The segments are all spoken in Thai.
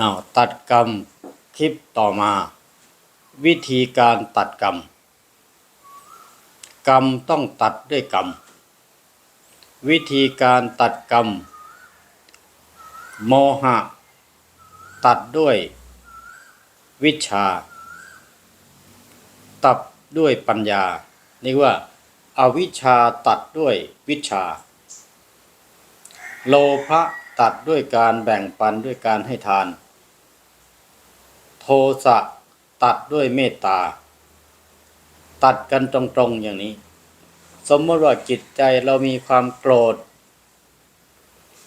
อาตัดกรรมคลิปต่อมา วิธีการตัดกรรม กรรมต้องตัดด้วยกรรม วิธีการตัดกรรม โมหะ ตัดด้วย วิชา ตัดด้วยปัญญานี่ว่าอาวิชาตัดด้วยวิชา โลภะตัดด้วยการแบ่งปันด้วยการให้ทาน โทสะตัดด้วยเมตตา ตัดกันตรงๆอย่างนี้ สมมติว่าจิตใจเรามีความโกรธ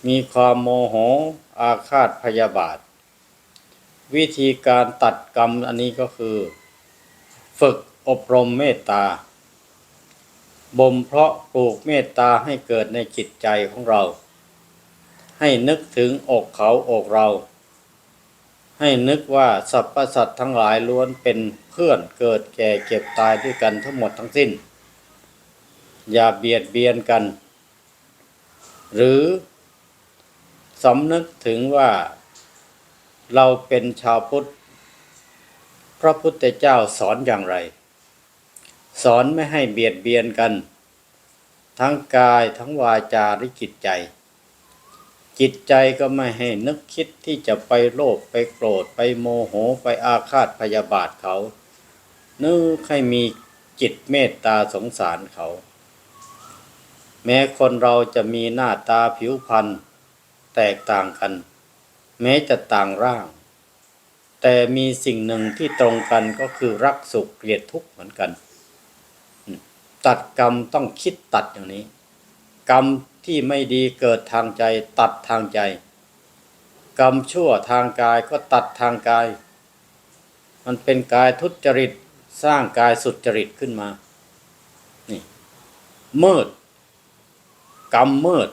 มีความโมโหอาฆาตพยาบาท วิธีการตัดกรรมอันนี้ก็คือ ฝึกอบรมเมตตาบ่มเพาะปลูกเมตตาให้เกิดในจิตใจของเรา ให้นึกถึงอกเขาอกเรา ให้นึกว่าสรรพสัตว์ทั้งหลายล้วนเป็นเพื่อนเกิดแก่เก็บตายด้วยกันทั้งหมดทั้งสิ้น อย่าเบียดเบียนกัน หรือสำนึกถึงว่าเราเป็นชาวพุทธ พระพุทธเจ้าสอนอย่างไร สอนไม่ให้เบียดเบียนกัน ทั้งกายทั้งวาจาและจิตใจ จิตใจก็ไม่ให้นึกคิดที่จะไปโลภไปโกรธไปโมโหไปอาฆาตพยาบาทเขา นึกให้มีจิตเมตตาสงสารเขา แม้คนเราจะมีหน้าตาผิวพรรณแตกต่างกัน แม้จะต่างร่าง แต่มีสิ่งหนึ่งที่ตรงกันก็คือรักสุขเกลียดทุกข์เหมือนกัน ตัดกรรมต้องคิดตัดอย่างนี้ กรรม ที่ไม่ดีเกิดทางใจ ตัดทางใจ กรรมชั่วทางกายก็ตัดทางกาย มันเป็นกายทุจริตสร้างกายสุจริตขึ้นมา นี่มืด กรรมมืด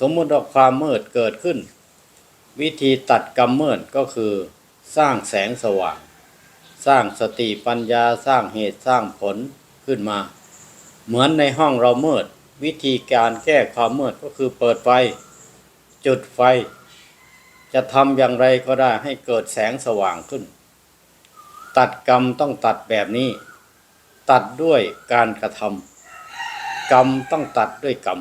สมมติว่าความมืดเกิดขึ้น วิธีตัดกรรมมืดก็คือสร้างแสงสว่าง สร้างสติปัญญาสร้างเหตุสร้างผลขึ้นมา เหมือนในห้องเรามืด วิธีการแก้ความมืดก็คือเปิดไฟ จุดไฟ จะทำอย่างไรก็ได้ให้เกิดแสงสว่างขึ้น ตัดกรรมต้องตัดแบบนี้ ตัดด้วยการกระทำกรรมต้องตัดด้วยกรรม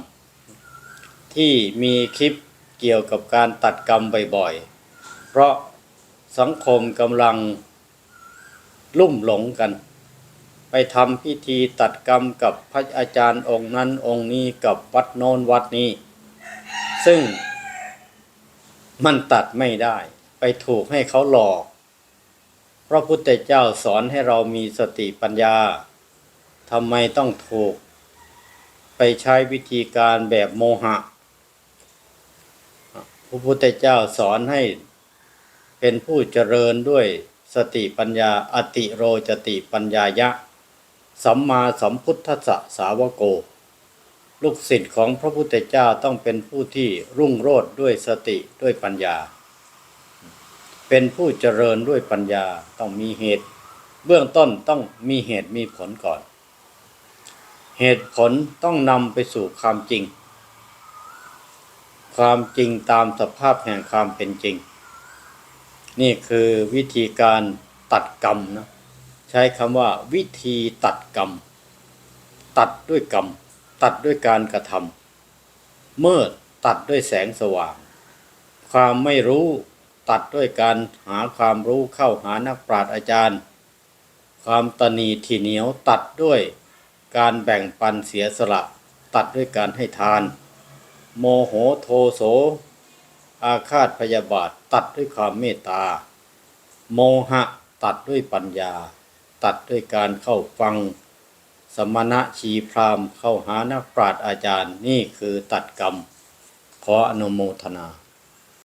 ที่มีคลิปเกี่ยวกับการตัดกรรมบ่อยๆเพราะสังคมกำลังลุ่มหลงกัน ไปทำพิธีตัดกรรมกับพระอาจารย์องค์นั้นองค์นี้กับวัดโน้นวัดนี้ ซึ่งมันตัดไม่ได้ ไปถูกให้เขาหลอก พระพุทธเจ้าสอนให้เรามีสติปัญญาทำไมต้องถูก ไปใช้วิธีการแบบโมหะ พระพุทธเจ้าสอนให้เป็นผู้เจริญด้วยสติปัญญา อติโรจติปัญญายะ สัมมาสัมพุทธะสาวโก ลูกศิษย์ของพระพุทธเจ้าต้องเป็นผู้ที่รุ่งโรจน์ด้วยสติด้วยปัญญา เป็นผู้เจริญด้วยปัญญาต้องมีเหตุ เบื้องต้นต้องมีเหตุมีผลก่อน เหตุผลต้องนำไปสู่ความจริง ความจริงตามสภาพแห่งความเป็นจริง นี่คือวิธีการตัดกรรมนะ ใช้คำว่า วิธีตัดกรรม ตัดด้วยกรรม ตัดด้วยการกระทำเมื่อตัดด้วยแสงสว่าง ความไม่รู้ตัดด้วยการหาความรู้เข้าหานักปราชญ์อาจารย์ ความตนีที่เหนียวตัดด้วยการแบ่งปันเสียสละ ตัดด้วยการให้ทาน โมโหโทโส อาฆาตพยาบาท ตัดด้วยความเมตตา โมหะตัดด้วยปัญญา ตัดด้วยการเข้าฟัง สมณะชีพรามเข้าหานักปราชญ์อาจารย์นี่คือตัดกรรม ขออนุโมทนา